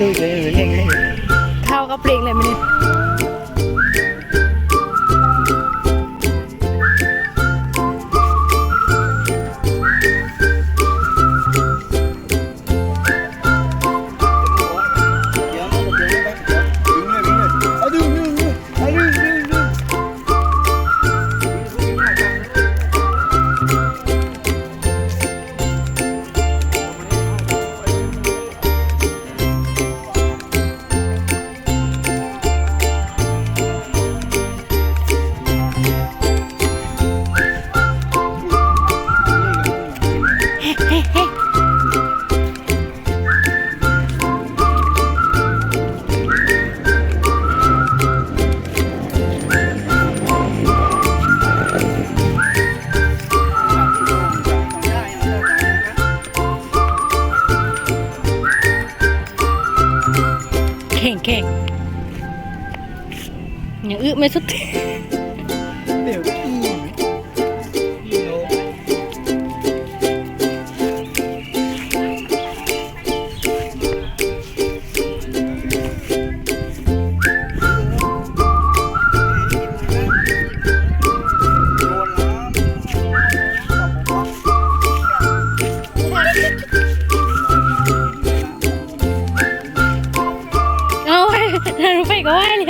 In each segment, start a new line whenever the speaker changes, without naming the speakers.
ดูเลยหรือยังไง
เข้าก็เปลี่ยน
เลยมันเนี่ย เข่
งเข่งอย่าอึไม่สุด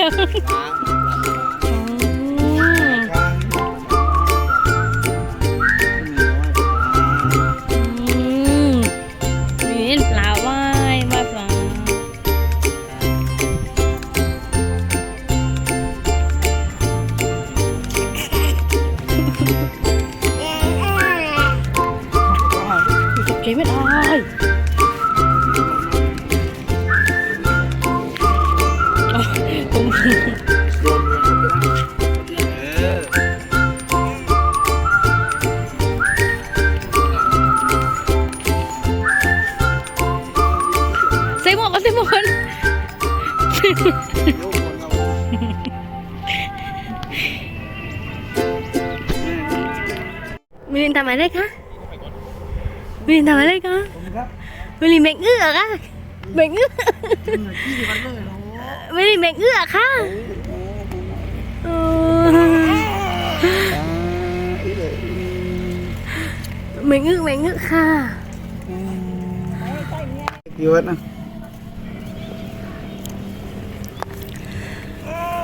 chao. ใส่หมวกก็ใส่หมวกกันมิลินทำอะไรคะมิลินทำอะไรคะมิลินแบ่งเอื้อค่ะแบ่งเอื้อ ไม่ได้แมงเอื้อค่ะเอแมงเอื้อแมงเอื้อค่ะ
กี่วัดนะ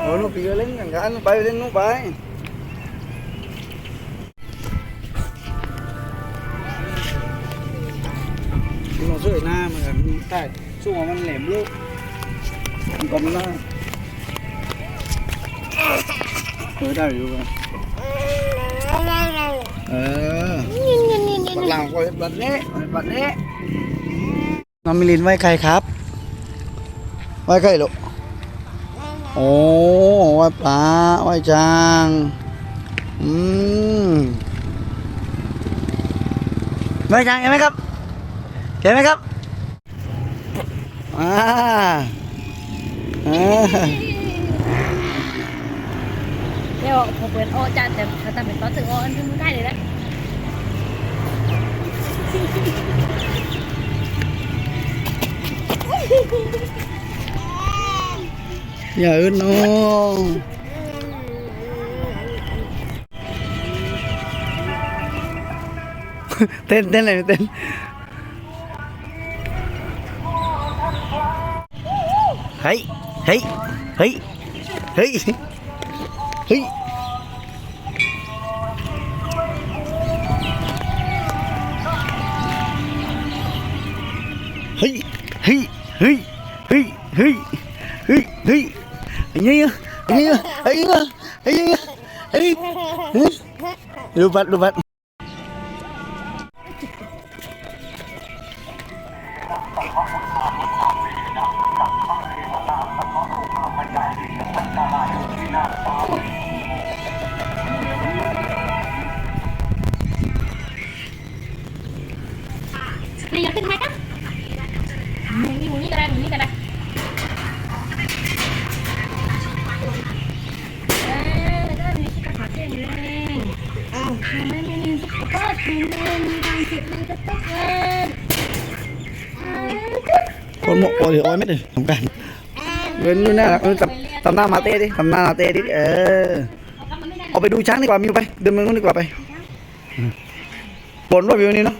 โอ้นูปีเล่นกันกันไปเล่นนูไปมันสวยหน้ามันใต้สู้มันแหลมลูก ก้มน้าเคยได้อยู่ป่ะเออ
หลั
งก็บัดเละบัดเน่น้องมิลินไหวใครครับไหวใครลูกโอ้ไหวปลาไหวจางอืมไหวจางเห็นไหมครับเห็นไหมครับอ่า
เดี๋ยวผมเปิดโอจานแต่แต่เป็นตอนถึงโออันที่มึงได้เลยนะ
อย่าอึดน้องเต้นเต้นอะไรเต้นเฮ้ Hey, hey, hey, hey. Hey, hey, hey, hey, hey, hey, hey. Ini ya, ini ya, ini ya, ini ya, ini. Lupa, lupa. Thank you. รีขึ้นไหมครันหมุนนี่หมุนนี่ก็ได้
หมุนนี่ก็ได้เอ้าวไม่ไม่ไม่ก็ถึงมีความสุขมันจะต้างเกิน
คนหมกโอ้ยโอ้ยไม่ได้สำกัญเว้นนู่นน่ารักทำทำหน้ามาเต้ดิทำหน้ามาเต้ดิเออเอาไปดูช้างดีกว่ามิวไปเดินมืองนู้นดีกว่าไปบนว่าวิวนี้เนาะ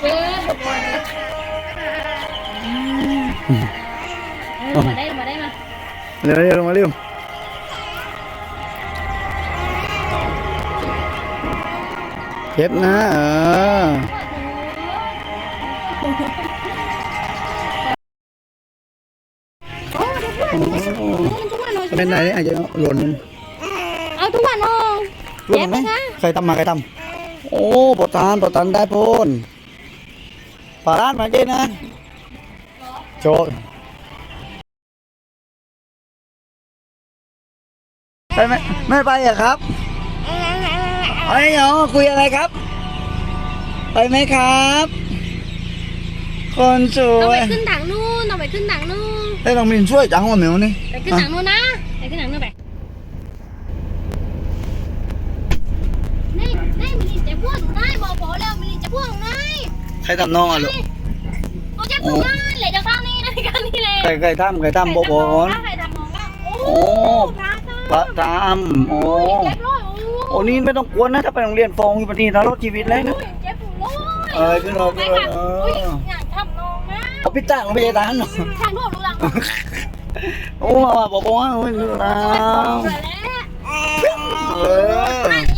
เร็วเร็วมาเร็วเก็บนะเออเป็นไหนอาจจะหล่น
เอาทุกวันน้อง
หล่นไหมใครทำมาใครทำโอ้ปอตานปอตานได้พ่น ปาร้านมาเจนะโจไปไหมไม่ไปอะครับไอ้เหรอคุยอะไรครับ ไปไหมครับ คนส
เรา
ว
ไป
ย
ขึ้นถังนู่นเราไปขึ้นถังนู่น
ให้น้องมินช่วยจังว่าเหมียวนี่
ไปขึ้นถังนู่นนะไปขึ้นถังนู่นไปนี่นี่มิลินจะพ่วงได้บอกบอกแล้วมิลินจะพ่วงได้
ใครทำน้องอะลูก
ตัวจะพ่วงได้เลยจะข้างนี้นะข้างนี้เลย
ใครใครทำใครทำบอกบอกก่อน
ใครทำมองบ้างโอ้
โอ้
พระ
ปะทำโอ้
เจ็บร้อยโอ้
โอ้นี่ไม่ต้องกลัวนะถ้าไปโรงเรียนฟองอยู่ปฏิทินรถชีวิตเลยนะ
เจ็บร้อย
เออขึ้นรถขึ้นรถเออ
อยากทำน้องนะ
เอาพิต้าของพี่ตาหน่อย
ทางโลกรู้ลัง
โอ้มาบอกบอกว่าไม่รู้แล้
แล้ว
ว
แล้ว